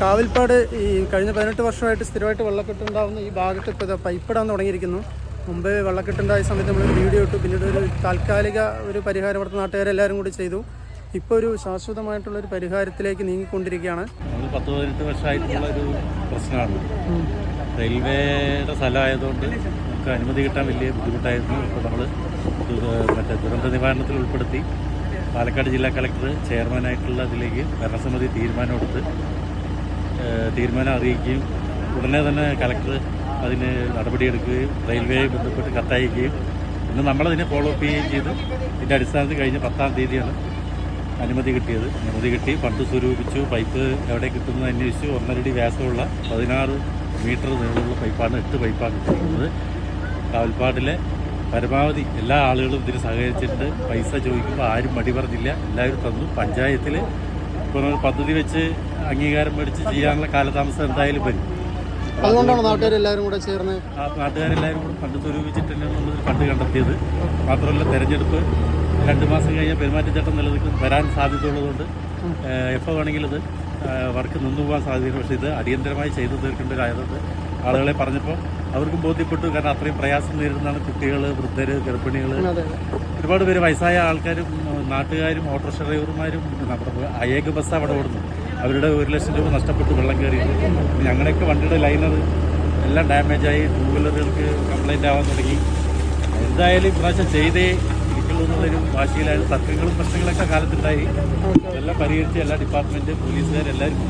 കാവിൽപ്പാട് ഈ കഴിഞ്ഞ പതിനെട്ട് വർഷമായിട്ട് സ്ഥിരമായിട്ട് വെള്ളക്കെട്ടുണ്ടാവുന്ന ഈ ഭാഗത്ത് ഇപ്പോൾ പൈപ്പിടാൻ തുടങ്ങിയിരിക്കുന്നു. മുമ്പ് വെള്ളക്കെട്ടുണ്ടായ സമയത്ത് നമ്മൾ വീഡിയോ ഇട്ടു. പിന്നീട് ഒരു താൽക്കാലിക ഒരു പരിഹാരം ഇവിടുത്തെ നാട്ടുകാരെല്ലാവരും കൂടി ചെയ്തു. ഇപ്പോൾ ഒരു ശാശ്വതമായിട്ടുള്ള ഒരു പരിഹാരത്തിലേക്ക് നീങ്ങിക്കൊണ്ടിരിക്കുകയാണ്. പത്ത് പതിനെട്ട് വർഷമായിട്ടുള്ള ഒരു പ്രശ്നമാണ്. റെയിൽവേയുടെ സ്ഥലമായതുകൊണ്ട് നമുക്ക് അനുമതി കിട്ടാൻ വലിയ ബുദ്ധിമുട്ടായിരുന്നു. ഇപ്പോൾ നമ്മൾ മറ്റേ ദുരന്ത നിവാരണത്തിൽ ഉൾപ്പെടുത്തി പാലക്കാട് ജില്ലാ കളക്ടർ ചെയർമാനായിട്ടുള്ള അതിലേക്ക് ഭരണസമിതി തീരുമാനമെടുത്ത് തീരുമാനം അറിയിക്കുകയും ഉടനെ തന്നെ കളക്ടർ അതിന് നടപടിയെടുക്കുകയും റെയിൽവേയെ ബന്ധപ്പെട്ട് കത്തയക്കുകയും ഇന്ന് നമ്മളതിനെ ഫോളോ അപ്പ് ചെയ്യുകയും ചെയ്തു. ഇതിന്റെ അടിസ്ഥാനത്തിൽ കഴിഞ്ഞ പത്താം തീയതിയാണ് അനുമതി കിട്ടിയത്. അനുമതി കിട്ടി ഫണ്ട് സ്വരൂപിച്ചു പൈപ്പ് എവിടെ കിട്ടുന്നത് അന്വേഷിച്ചു. ഒന്നരടി വ്യാസമുള്ള പതിനാറ് മീറ്റർ നീളമുള്ള പൈപ്പാണ് എട്ട് പൈപ്പാണ് കിട്ടുന്നത് കാവൽപ്പാടിലെ പരമാവധി എല്ലാ ആളുകളും ഇതിന് സഹകരിച്ചിട്ട് പൈസ ചോദിക്കുമ്പോൾ ആരും മടി പറഞ്ഞില്ല. എല്ലാവരും തന്നു. പഞ്ചായത്തിൽ ഇപ്പോൾ ഒരു പദ്ധതി വെച്ച് അംഗീകാരം മേടിച്ച് ചെയ്യാനുള്ള കാലതാമസം എന്തായാലും വരും. അതുകൊണ്ടാണ് നാട്ടുകാരെല്ലാവരും കൂടെ ചേർന്ന്? നാട്ടുകാരെല്ലാവരും കൂടെ ഫണ്ട് സ്വരൂപിച്ചിട്ടില്ല എന്നുള്ളത് ഫണ്ട് കണ്ടെത്തിയത്. മാത്രമല്ല തെരഞ്ഞെടുപ്പ് രണ്ട് മാസം കഴിഞ്ഞാൽ പെരുമാറ്റച്ചട്ടം നിലനിൽക്കും. വരാൻ സാധ്യത ഉള്ളതുകൊണ്ട് എപ്പോൾ വേണമെങ്കിലും ഇത് വർക്ക് നിന്നു പോകാൻ സാധ്യത പക്ഷേ ഇത് അടിയന്തരമായി ചെയ്തു തീർക്കേണ്ടതായതുകൊണ്ട് ആളുകളെ പറഞ്ഞപ്പോൾ അവർക്കും ബോധ്യപ്പെട്ടു. കാരണം അത്രയും പ്രയാസം നേരിടുന്നതാണ് കുട്ടികൾ വൃദ്ധർ ഗർഭിണികൾ ഒരുപാട് പേര് വയസ്സായ ആൾക്കാരും നാട്ടുകാരും ഓട്ടോറിക്ഷ ഡ്രൈവർമാരും നമ്മുടെ അയേക ബസ് അവിടെ ഓടുന്നു. അവരുടെ ഒരു ലക്ഷം രൂപ നഷ്ടപ്പെട്ടു വെള്ളം കയറി ഞങ്ങളുടെയൊക്കെ വണ്ടിയുടെ ലൈനർ എല്ലാം ഡാമേജായി ടൂ വീലറുകൾക്ക് കംപ്ലൈന്റ് ആവാൻ തുടങ്ങി. എന്തായാലും ഇപ്രാവശ്യം ചെയ്തേ ഇരിക്കുള്ളൂ എന്നുള്ളൊരു വാശിയിലായിരുന്നു. തർക്കങ്ങളും പ്രശ്നങ്ങളൊക്കെ കാലത്തുണ്ടായി. എല്ലാം പരിഹരിച്ച് എല്ലാ ഡിപ്പാർട്ട്മെന്റ് പോലീസുകാരെല്ലാവരും